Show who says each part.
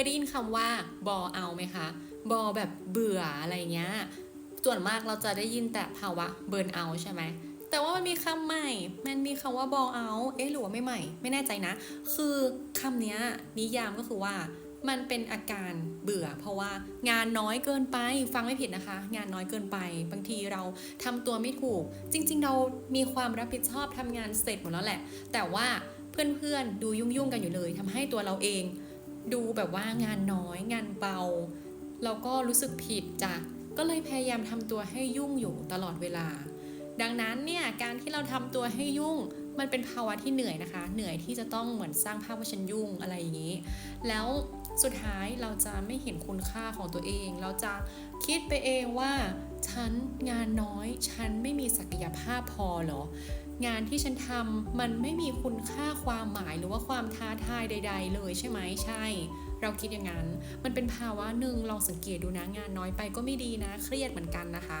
Speaker 1: ยได้ยินคำว่าบอเอาไหมคะ บอแบบเบื่ออะไรเงี้ย ส่วนมากเราจะได้ยินแต่ภาวะเบิร์นเอาใช่ไหม แต่ว่ามันมีคำใหม่ มันมีคำว่าบอเอาเอ๊ะหรือว่าไม่ใหม่ ไม่แน่ใจนะ คือคำนี้นิยามก็คือว่ามันเป็นอาการเบื่อ เพราะว่างานน้อยเกินไปฟังไม่ผิดนะคะ งานน้อยเกินไป บางทีเราทำตัวไม่ถูก จริง ๆ เรามีความรับผิดชอบทำงานเสร็จหมดแล้วแหละ แต่ว่าเพื่อนๆดูยุ่งๆกันอยู่เลยทำให้ตัวเราเอง ดูแบบว่างานน้อยงานเบาเราก็รู้สึกผิดจ้ะก็เลยพยายามทำตัวให้ยุ่งอยู่ตลอดเวลา ดังนั้นเนี่ยการที่เราทำตัวให้ยุ่งมันเป็นภาวะที่เหนื่อยนะคะ เหนื่อยที่จะต้องเหมือนสร้างภาพว่าฉันยุ่งอะไรอย่างนี้ แล้วสุดท้ายเราจะไม่เห็นคุณค่าของตัวเอง เราจะคิดไปเองว่า ฉันงานน้อย ฉันไม่มีศักยภาพพอเหรอ งานที่ฉันทำมันไม่มีคุณค่าความหมายหรือว่าความท้าทายใด ๆ เลยใช่ไหมใช่ เราคิดอย่างนั้น มันเป็นภาวะหนึ่งลองสังเกตดูนะงานน้อยไปก็ไม่ดีนะ เครียดเหมือนกันนะคะ